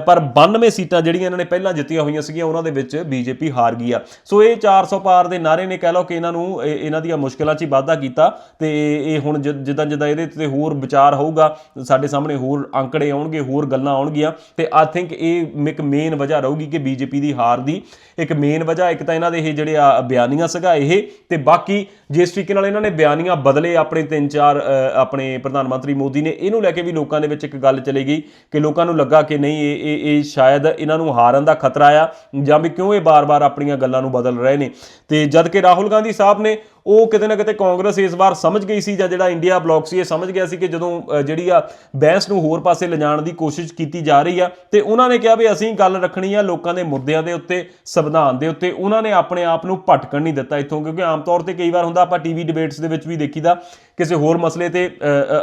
ਪਰ 92 ਸੀਟਾਂ ਜਿਹੜੀਆਂ ਇਹਨਾਂ ਨੇ ਪਹਿਲਾਂ ਜਿੱਤੀਆਂ ਹੋਈਆਂ ਸੀਗੀਆਂ, ਉਹਨਾਂ ਦੇ ਵਿੱਚ ਬੀਜੇਪੀ ਹਾਰ ਗਈ ਆ। ਸੋ ਇਹ 400 ਪਾਰ ਦੇ ਨਾਰੇ ਨੇ ਕਹਿ ਲਓ ਕਿ ਇਹਨਾਂ ਨੂੰ ਇਹਨਾਂ ਦੀਆਂ ਮੁਸ਼ਕਲਾਂ 'ਚ ਹੀ ਵਾਧਾ ਕੀਤਾ ਤੇ ਇਹ ਹੁਣ ਜਿੱਦਾਂ ਜਿੱਦਾਂ ਇਹਦੇ ਤੇ ਹੋਰ ਵਿਚਾਰ ਹੋਊਗਾ, ਸਾਡੇ ਸਾਹਮਣੇ ਹੋਰ ਅੰਕੜੇ ਆਉਣਗੇ, ਹੋਰ ਗੱਲਾਂ ਆਉਣਗੀਆਂ ਤੇ ਆਈ ਥਿੰਕ ਇਹ ਇੱਕ ਮੇਨ ਵਜ੍ਹਾ ਰਹੂਗੀ ਕਿ ਬੀਜੇਪੀ ਦੀ ਹਾਰ ਦੀ। ਇੱਕ ਮੇਨ ਵਜ੍ਹਾ, ਇੱਕ ਤਾਂ ਇਹਨਾਂ ਦੇ ਇਹ ਜਿਹੜੇ ਆ ਬਿਆਨੀਆਂ ਸੀਗਾ ਇਹ ਤੇ ਬਾਕੀ ਜਿਸ ਤਰੀਕੇ ਨਾਲ ਇਹਨਾਂ ਨੇ ਬਿਆਨੀਆਂ ਬਦਲੇ ਆਪਣੇ ਤਿੰਨ ਚਾਰ ਆਪਣੇ ਪ੍ਰਧਾਨ ਮੰਤਰੀ ਮੋਦੀ ਨੇ, ਇਹਨੂੰ ਲੈ ਕੇ ਵੀ ਲੋਕਾਂ ਦੇ ਵਿੱਚ ਇੱਕ ਗੱਲ ਚਲੇ ਗਈ ਕਿ ਲੋਕਾਂ ਨੂੰ ਲੱਗਾ ਕਿ ਨਹੀਂ ਇਹ ਇਹ ਸ਼ਾਇਦ ਇਹਨਾਂ ਨੂੰ ਹਾਰਨ ਦਾ ਖਤਰਾ ਆ ਜਾਂ ਵੀ ਕਿਉਂ ਇਹ ਬਾਰ-ਬਾਰ ਆਪਣੀਆਂ ਗੱਲਾਂ ਨੂੰ ਬਦਲ ਰਹੇ ਨੇ? ਤੇ ਜਦ ਕਿ ਰਾਹੁਲ ਗਾਂਧੀ ਸਾਹਿਬ ਨੇ ਉਹ ਕਿਤੇ ਨਾ ਕਿਤੇ ਕਾਂਗਰਸ ਇਸ ਵਾਰ ਸਮਝ ਗਈ ਸੀ ਜਾਂ ਜਿਹੜਾ ਇੰਡੀਆ ਬਲੌਕ ਸੀ, ਇਹ ਸਮਝ ਗਿਆ ਸੀ ਕਿ ਜਦੋਂ ਜਿਹੜੀ ਆ ਬਹਿਸ ਨੂੰ ਹੋਰ ਪਾਸੇ ਲਿਜਾਣ ਦੀ ਕੋਸ਼ਿਸ਼ ਕੀਤੀ ਜਾ ਰਹੀ ਆ, ਤੇ ਉਹਨਾਂ ਨੇ ਕਿਹਾ ਵੀ ਅਸੀਂ ਗੱਲ ਰੱਖਣੀ ਆ ਲੋਕਾਂ ਦੇ ਮੁੱਦਿਆਂ ਦੇ ਉੱਤੇ, ਸੰਵਿਧਾਨ ਦੇ ਉੱਤੇ। ਉਹਨਾਂ ਨੇ ਆਪਣੇ ਆਪ ਨੂੰ ਭਟਕਣ ਨਹੀਂ ਦਿੱਤਾ ਇੱਥੋਂ, ਕਿਉਂਕਿ ਆਮ ਤੌਰ ਤੇ ਕਈ ਵਾਰ ਹੁੰਦਾ ਆਪਾਂ ਟੀਵੀ ਡਿਬੇਟਸ ਦੇ ਵਿੱਚ ਵੀ ਦੇਖੀਦਾ, ਕਿਸੇ ਹੋਰ ਮਸਲੇ ਤੇ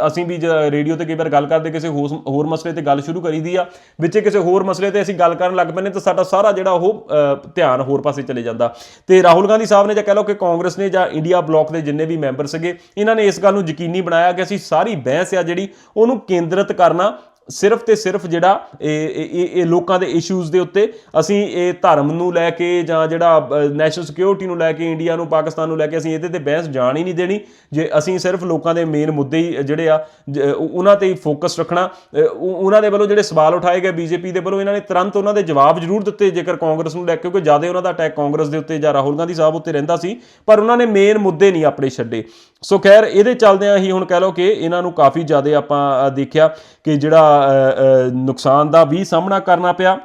ਅਸੀਂ ਵੀ ਰੇਡੀਓ ਤੇ ਕਈ ਵਾਰ ਗੱਲ ਕਰਦੇ, ਕਿਸੇ ਹੋਰ ਹੋਰ ਮਸਲੇ ਤੇ ਗੱਲ ਸ਼ੁਰੂ ਕਰੀਦੀ ਆ, ਵਿੱਚ ਕਿਸੇ ਹੋਰ ਮਸਲੇ ਤੇ ਅਸੀਂ ਗੱਲ ਕਰਨ ਲੱਗ ਪੈਂਦੇ, ਤਾਂ ਸਾਡਾ ਸਾਰਾ ਜਿਹੜਾ ਉਹ ਧਿਆਨ ਹੋਰ ਪਾਸੇ ਚਲੇ ਜਾਂਦਾ। ਤੇ ਰਾਹੁਲ ਗਾਂਧੀ ਸਾਹਿਬ ਨੇ ਜਾਂ ਕਹਿ ਲਓ ਕਿ ਕਾਂਗਰਸ ਨੇ ਜਾਂ ਇੰਡੀਆ ਬਲੌਕ ਦੇ ਜਿੰਨੇ ਵੀ ਮੈਂਬਰ ਸੀਗੇ, ਇਹਨਾਂ ਨੇ ਇਸ ਗੱਲ ਨੂੰ ਯਕੀਨੀ ਬਣਾਇਆ ਕਿ ਅਸੀਂ ਸਾਰੀ ਬਹਿਸ ਆ ਜਿਹੜੀ ਉਹਨੂੰ ਕੇਂਦਰਿਤ ਕਰਨਾ ਸਿਰਫ ਤੇ ਸਿਰਫ ਜਿਹੜਾ ਇਹ, ਇਹ- ਲੋਕਾਂ ਦੇ ਇਸ਼ੂਜ਼ ਦੇ ਉੱਤੇ ਅਸੀਂ ਇਹ ਧਰਮ ਨੂੰ ਲੈ ਕੇ ਜਾਂ ਜਿਹੜਾ ਨੈਸ਼ਨਲ ਸਿਕਿਉਰਿਟੀ ਨੂੰ ਲੈ ਕੇ ਇੰਡੀਆ ਨੂੰ, ਪਾਕਿਸਤਾਨ ਨੂੰ ਲੈ ਕੇ ਅਸੀਂ ਇਹਦੇ ਤੇ ਬਹਿਸ ਜਾਣ ਹੀ ਨਹੀਂ ਦੇਣੀ। ਜੇ ਅਸੀਂ ਸਿਰਫ ਲੋਕਾਂ ਦੇ ਮੇਨ ਮੁੱਦੇ ਹੀ ਜਿਹੜੇ ਆ, ਜ- ਉਹਨਾਂ ਤੇ ਹੀ ਫੋਕਸ ਰੱਖਣਾ ਉਹਨਾਂ ਦੇ ਵੱਲੋਂ ਜਿਹੜੇ ਸਵਾਲ ਉਠਾਏ ਗਏ ਬੀਜੇਪੀ ਦੇ ਵੱਲੋਂ, ਇਹਨਾਂ ਨੇ ਤੁਰੰਤ ਉਹਨਾਂ ਦੇ ਜਵਾਬ ਜ਼ਰੂਰ ਦਿੱਤੇ, ਜੇਕਰ ਕਾਂਗਰਸ ਨੂੰ ਲੈ ਕੇ, ਕਿਉਂਕਿ ਜ਼ਿਆਦਾ ਉਹਨਾਂ ਦਾ ਅਟੈਕ ਕਾਂਗਰਸ ਦੇ ਉੱਤੇ ਜਾਂ ਰਾਹੁਲ ਗਾਂਧੀ ਸਾਹਿਬ ਉੱਤੇ ਰਹਿੰਦਾ ਸੀ, ਪਰ ਉਹਨਾਂ ਨੇ ਮੇਨ ਮੁੱਦੇ ਨਹੀਂ ਆਪਣੇ ਛੱਡੇ। ਸੋ ਖੈਰ, ਇਹਦੇ ਚੱਲਦਿਆਂ ਹੀ ਹੁਣ ਕਹਿ ਲਓ ਕਿ ਇਹਨਾਂ ਨੂੰ ਕਾਫੀ ਜ਼ਿਆਦਾ ਆਪਾਂ ਦੇਖਿਆ ਕਿ ਜਿਹੜਾ ਨੁਕਸਾਨ ਦਾ ਵੀ ਸਾਹਮਣਾ ਕਰਨਾ ਪਿਆ।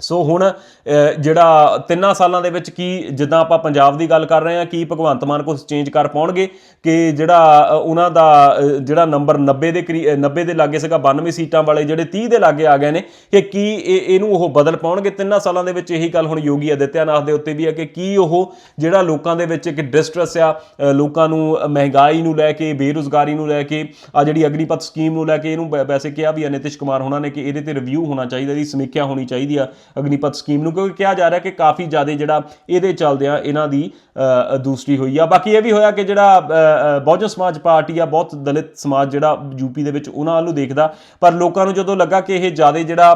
ਸੋ ਹੁਣ ਜਿਹੜਾ ਤਿੰਨਾਂ ਸਾਲਾਂ ਦੇ ਵਿੱਚ ਕੀ ਜਿੱਦਾਂ ਆਪਾਂ ਪੰਜਾਬ ਦੀ ਗੱਲ ਕਰ ਰਹੇ ਹਾਂ ਕੀ ਭਗਵੰਤ ਮਾਨ ਕੁਝ ਚੇਂਜ ਕਰ ਪਾਉਣਗੇ? ਕਿ ਜਿਹੜਾ ਉਹਨਾਂ ਦਾ ਜਿਹੜਾ ਨੰਬਰ 90 ਦੇ ਕਰੀ- ਅ, 90 ਦੇ ਲਾਗੇ ਸੀਗਾ 92 ਸੀਟਾਂ ਵਾਲੇ ਜਿਹੜੇ 30 ਦੇ ਲਾਗੇ ਆ ਗਏ ਨੇ ਕਿ ਕੀ ਇਹ ਇਹਨੂੰ ਉਹ ਬਦਲ ਪਾਉਣਗੇ ਤਿੰਨਾਂ ਸਾਲਾਂ ਦੇ ਵਿੱਚ? ਇਹੀ ਗੱਲ ਹੁਣ ਯੋਗੀ ਆਦਿੱਤਿਆਨਾਥ ਦੇ ਉੱਤੇ ਵੀ ਹੈ ਕਿ ਕੀ ਉਹ ਜਿਹੜਾ ਲੋਕਾਂ ਦੇ ਵਿੱਚ ਇੱਕ ਡਿਸਟ੍ਰੈਸ ਆ ਲੋਕਾਂ ਨੂੰ ਮਹਿੰਗਾਈ ਨੂੰ ਲੈ ਕੇ ਬੇਰੁਜ਼ਗਾਰੀ ਨੂੰ ਲੈ ਕੇ ਆ ਜਿਹੜੀ ਅਗਨੀਪਥ ਸਕੀਮ ਨੂੰ ਲੈ ਕੇ ਇਹਨੂੰ ਵੈ- ਵੈਸੇ ਕਿਹਾ ਵੀ ਹੈ ਨਿਤਿਸ਼ ਕੁਮਾਰ ਹੋਣਾ ਨੇ ਕਿ ਇਹਦੇ ਤੇ ਰਿਵਿਊ ਹੋਣਾ ਚਾਹੀਦਾ ਇਹਦੀ ਸਮੀਖਿਆ ਹੋਣੀ ਚਾਹੀਦੀ ਆ। ਅਗਨੀਪਥ ਸਕੀਮ ਨੂੰ, ਕਿਉਂਕਿ ਕਿਹਾ ਜਾ ਰਿਹਾ ਕਿ ਕਾਫੀ ਜ਼ਿਆਦਾ ਜਿਹੜਾ ਇਹਦੇ ਚੱਲਦਿਆਂ ਇਹਨਾਂ ਦੀ ਦੂਸਰੀ ਹੋਈ ਆ। ਬਾਕੀ ਇਹ ਵੀ ਹੋਇਆ ਕਿ ਜਿਹੜਾ ਬਹੁਜਨ ਸਮਾਜ ਪਾਰਟੀ ਆ, ਬਹੁਤ ਦਲਿਤ ਸਮਾਜ ਜਿਹੜਾ ਯੂਪੀ ਦੇ ਵਿੱਚ ਉਹਨਾਂ ਵੱਲੋਂ ਦੇਖਦਾ। ਪਰ ਲੋਕਾਂ ਨੂੰ ਜਦੋਂ ਲੱਗਾ ਕਿ ਇਹ ਜ਼ਿਆਦਾ ਜਿਹੜਾ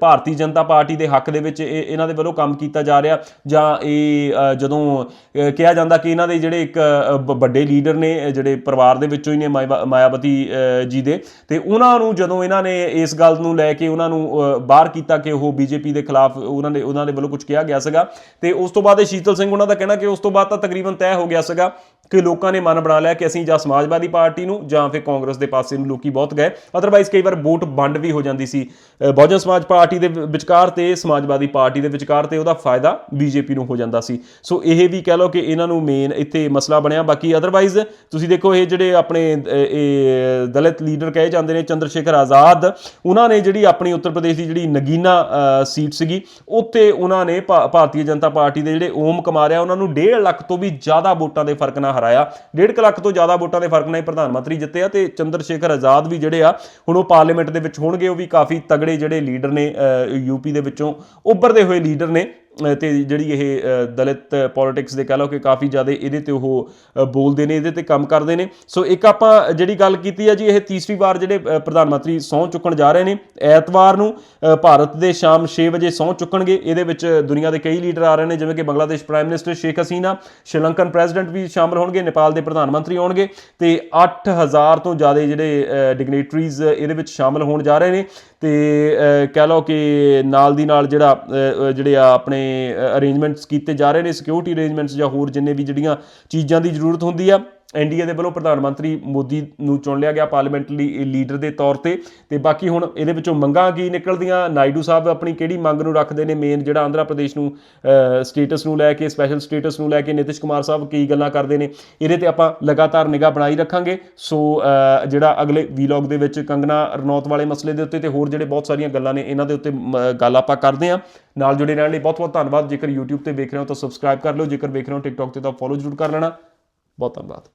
ਭਾਰਤੀ ਜਨਤਾ ਪਾਰਟੀ ਦੇ ਹੱਕ ਦੇ ਵਿੱਚ ਇਹ, ਇਹਨਾਂ ਦੇ ਵੱਲੋਂ ਕੰਮ ਕੀਤਾ ਜਾ ਰਿਹਾ, ਜਾਂ ਇਹ ਜਦੋਂ ਕਿਹਾ ਜਾਂਦਾ ਕਿ ਇਹਨਾਂ ਦੇ ਜਿਹੜੇ ਇੱਕ ਬ- ਵੱਡੇ ਲੀਡਰ ਨੇ ਜਿਹੜੇ ਪਰਿਵਾਰ ਦੇ ਵਿੱਚੋਂ ਹੀ ਨੇ ਮਾਇਵਾ- ਮਾਇਆਵਤੀ ਜੀ ਦੇ, ਤੇ ਉਹਨਾਂ ਨੂੰ ਜਦੋਂ ਇਹਨਾਂ ਨੇ ਇਸ ਗੱਲ ਨੂੰ ਲੈ ਕੇ ਉਹਨਾਂ ਨੂੰ ਬਾਹਰ ਕੀਤਾ ਕਿ ਉਹ ਬੀਜੇਪੀ ਦੇ ਖਿਲਾਫ ਉਹਨਾਂ ਦੇ ਉਹਨਾਂ ਦੇ ਵੱਲੋਂ ਕੁਝ ਕਿਹਾ ਗਿਆ ਸੀਗਾ। ਤੇ ਉਸ ਤੋਂ ਬਾਅਦ ਇਹ ਸ਼ੀਤਲ ਸਿੰਘ ਉਹਨਾਂ ਦਾ ਕਹਿਣਾ ਕਿ ਉਸ ਤੋਂ ਬਾਅਦ ਤਾਂ ਤਕਰੀਬਨ ਤੈਅ ਹੋ ਗਿਆ ਸੀਗਾ ਕਿ ਲੋਕਾਂ ਨੇ ਮਨ ਬਣਾ ਲਿਆ ਕਿ ਅਸੀਂ ਜਾਂ ਸਮਾਜਵਾਦੀ ਪਾਰਟੀ ਨੂੰ ਜਾਂ ਫਿਰ ਕਾਂਗਰਸ ਦੇ ਪਾਸੇ ਨੂੰ ਲੋਕੀ ਬਹੁਤ ਗਏ। ਅਦਰਵਾਈਜ਼ ਕਈ ਵਾਰ ਵੋਟ ਵੰਡ ਵੀ ਹੋ ਜਾਂਦੀ ਸੀ। ਬਹੁਜਨ ਸਮਾਜ ਪਾਰਟੀ ਦੇ ਵਿਚਕਾਰ ਤੇ, ਸਮਾਜਵਾਦੀ ਪਾਰਟੀ ਦੇ ਵਿਚਕਾਰ ਤੇ ਉਹਦਾ ਫਾਇਦਾ ਬੀਜੇਪੀ ਨੂੰ ਹੋ ਜਾਂਦਾ ਸੀ। ਸੋ ਇਹ ਵੀ ਕਹਿ ਲਓ ਕਿ ਇਹਨਾਂ ਨੂੰ ਮੇਨ ਇੱਥੇ ਮਸਲਾ ਬਣਿਆ। ਬਾਕੀ ਅਦਰਵਾਈਜ਼ ਤੁਸੀਂ ਦੇਖੋ ਇਹ ਜਿਹੜੇ ਆਪਣੇ ਇਹ ਦਲਿਤ ਲੀਡਰ ਕਹੇ ਜਾਂਦੇ ਨੇ ਚੰਦਰ ਸ਼ੇਖਰ ਆਜ਼ਾਦ, ਉਹਨਾਂ ਨੇ ਜਿਹੜੀ ਆਪਣੀ ਉੱਤਰ ਪ੍ਰਦੇਸ਼ ਦੀ ਜਿਹੜੀ ਨਗੀਨਾ ਸੀਟ ਸੀਗੀ ਉੱਤੇ ਉਹਨਾਂ ਨੇ ਭਾ- ਭਾਰਤੀ ਜਨਤਾ ਪਾਰਟੀ ਦੇ ਜਿਹੜੇ ਓਮ ਕੁਮਾਰ ਆ, ਉਹਨਾਂ ਨੂੰ 1.5 ਲੱਖ ਤੋਂ ਵੀ ਜ਼ਿਆਦਾ ਵੋਟਾਂ ਦੇ ਫ਼ਰਕ ਨਾਲ ਹਰਾਇਆ। 1.5 ਲੱਖ ਤੋਂ ਜ਼ਿਆਦਾ ਵੋਟਾਂ ਦੇ ਫ਼ਰਕ ਨਾਲ ਪ੍ਰਧਾਨ ਮੰਤਰੀ ਜਿੱਤੇ ਆ ਤੇ ਚੰਦਰ ਸ਼ੇਖਰ ਆਜ਼ਾਦ ਵੀ ਜਿਹੜੇ ਆ, ਹੁਣ ਉਹ ਪਾਰਲੀਮੈਂਟ ਦੇ ਵਿੱਚ ਹੋਣਗੇ, ਉਹ ਵੀ ਕਾਫੀ ਤਗੜੇ ਜਿਹੜੇ ਲੀਡਰ ਨੇ ਯੂਪੀ ਦੇ ਵਿੱਚੋਂ ਉੱਭਰਦੇ ਹੋਏ ਲੀਡਰ ਨੇ। ਤੇ ਜਿਹੜੀ ਇਹ ਦਲਿਤ ਪੋਲਿਟਿਕਸ ਦੇ ਕਹ ਲਓ ਕਿ ਕਾਫੀ ਜ਼ਿਆਦਾ ਇਹਦੇ ਤੇ ਉਹ ਬੋਲਦੇ ਨੇ, ਇਹਦੇ ਤੇ ਕੰਮ ਕਰਦੇ ਨੇ। ਸੋ ਇੱਕ ਆਪਾਂ ਜਿਹੜੀ ਗੱਲ ਕੀਤੀ ਹੈ ਜੀ, ਇਹ ਤੀਸਰੀ ਵਾਰ ਜਿਹੜੇ ਪ੍ਰਧਾਨ ਮੰਤਰੀ ਸਹੁੰ ਚੁੱਕਣ ਜਾ ਰਹੇ ਨੇ, ਐਤਵਾਰ ਨੂੰ ਭਾਰਤ ਦੇ ਸ਼ਾਮ 6 ਵਜੇ ਸਹੁੰ ਚੁੱਕਣਗੇ। ਇਹਦੇ ਵਿੱਚ ਦੁਨੀਆ ਦੇ ਕਈ ਲੀਡਰ ਆ ਰਹੇ ਨੇ, ਜਿਵੇਂ ਕਿ Bangladesh prime minister Sheikh Hasina Sri Lankan president ਵੀ ਸ਼ਾਮਲ ਹੋਣਗੇ, ਨੇਪਾਲ ਦੇ ਪ੍ਰਧਾਨ ਮੰਤਰੀ ਆਉਣਗੇ ਤੇ 8000 ਤੋਂ ਜ਼ਿਆਦਾ ਜਿਹੜੇ ਡਿਗਨੇਟਰੀਜ਼ ਇਹਦੇ ਵਿੱਚ ਸ਼ਾਮਲ ਹੋਣ ਜਾ ਰਹੇ ਨੇ। ਤੇ ਕਹਿ ਲਓ ਕਿ ਨਾਲ ਦੀ ਨਾਲ ਜਿਹੜਾ ਜਿਹੜੇ ਆ ਆਪਣੇ ਅਰੇਂਜਮੈਂਟਸ ਕੀਤੇ ਜਾ ਰਹੇ ਨੇ ਸਿਕਿਉਰਿਟੀ ਅਰੇਂਜਮੈਂਟਸ ਜਾਂ ਹੋਰ ਜਿੰਨੇ ਵੀ ਜਿਹੜੀਆਂ ਚੀਜ਼ਾਂ ਦੀ ਜ਼ਰੂਰਤ ਹੁੰਦੀ ਆ ਐਨਡੀਏ ਦੇ ਵੱਲੋਂ ਪ੍ਰਧਾਨ ਮੰਤਰੀ ਮੋਦੀ ਨੂੰ ਚੁਣ ਲਿਆ ਗਿਆ ਪਾਰਲੀਮੈਂਟਰੀ ਲੀਡਰ ਦੇ ਤੌਰ ਤੇ। ਤੇ ਬਾਕੀ ਹੁਣ ਇਹਦੇ ਵਿੱਚੋਂ ਮੰਗਾਂ ਕੀ ਨਿਕਲਦੀਆਂ? ਨਾਇਡੂ ਸਾਹਿਬ ਆਪਣੀ ਕਿਹੜੀ ਮੰਗ ਨੂੰ ਰੱਖਦੇ ਨੇ? ਮੇਨ ਜਿਹੜਾ ਆਂਧਰਾ ਪ੍ਰਦੇਸ਼ ਨੂੰ ਸਟੇਟਸ ਨੂੰ ਲੈ ਕੇ ਸਪੈਸ਼ਲ ਸਟੇਟਸ ਨੂੰ ਲੈ ਕੇ ਨਿਤਿਸ਼ ਕੁਮਾਰ ਸਾਹਿਬ ਕੀ ਗੱਲਾਂ ਕਰਦੇ ਨੇ? ਇਹਦੇ ਤੇ ਆਪਾਂ ਲਗਾਤਾਰ ਨਿਗਾਹ ਬਣਾਈ ਰੱਖਾਂਗੇ। ਸੋ ਜਿਹੜਾ ਅਗਲੇ ਵੀਲੌਗ ਦੇ ਵਿੱਚ ਕੰਗਨਾ ਰਣੌਤ ਵਾਲੇ ਮਸਲੇ ਦੇ ਉੱਤੇ ਤੇ ਹੋਰ ਜਿਹੜੇ ਬਹੁਤ ਸਾਰੀਆਂ ਗੱਲਾਂ ਨੇ ਇਹਨਾਂ ਦੇ ਉੱਤੇ ਮ, ਗੱਲ ਆਪਾਂ ਕਰਦੇ ਹਾਂ। ਨਾਲ ਜੁੜੇ ਰਹਿਣ ਲਈ ਬਹੁਤ ਬਹੁਤ ਧੰਨਵਾਦ। ਜੇਕਰ YouTube ਤੇ ਵੇਖ ਰਹੇ ਹੋ ਤਾਂ ਸਬਸਕ੍ਰਾਈਬ ਕਰ ਲਓ। ਜੇਕਰ ਵੇਖ ਰਹੇ ਹੋ TikTok ਤੇ ਤਾਂ ਫੋਲੋ ਜ਼ਰੂਰ ਕਰ ਲੈਣਾ। ਬਹੁਤ ਧੰਨਵਾਦ।